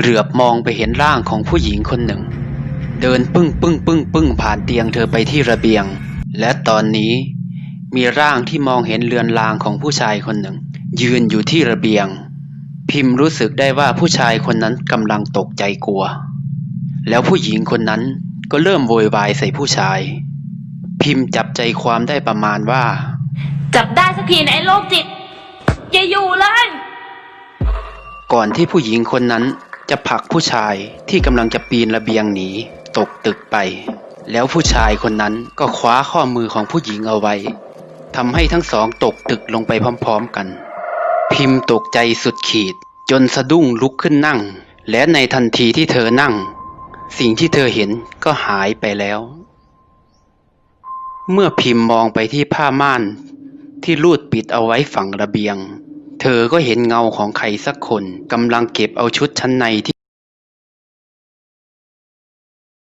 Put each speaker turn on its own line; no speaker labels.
เหลือบมองไปเห็นร่างของผู้หญิงคนหนึ่ง เดินปึ้งปึ้งปึ้งปึ้งผ่านเตียงเธอไปที่ระเบียง และตอนนี้มีร่างที่มองเห็นเลือนลางของผู้ชายคนหนึ่ง ยืนอยู่ที่ระเบียง พิมพ์รู้สึกได้ว่าผู้ชายคนนั้นกำลังตกใจกลัว แล้วผู้หญิงคนนั้นก็เริ่มโวยวายใส่ผู้ชาย พิมพ์จับใจความได้ประมาณว่า
จับได้สักทีนะไอ้โรคจิตอย่าอยู่เลย
ก่อนที่ผู้หญิงคนนั้น จะผลักผู้ชายที่กำลังจะปีนระเบียงหนีตกตึกไป แล้วผู้ชายคนนั้นก็คว้าข้อมือของผู้หญิงเอาไว้ทำให้ทั้งสองตกตึกลงไปพร้อมๆกัน พิมพ์ตกใจสุดขีด จนสะดุ้งลุกขึ้นนั่ง และในทันทีที่เธอนั่ง สิ่งที่เธอเห็นก็หายไปแล้ว เมื่อพิมพ์มองไปที่ผ้าม่านที่รูดปิดเอาไว้ฝั่งระเบียง เธอก็เห็นเงาของใครสักคนกำลังเก็บเอาชุดชั้นในที่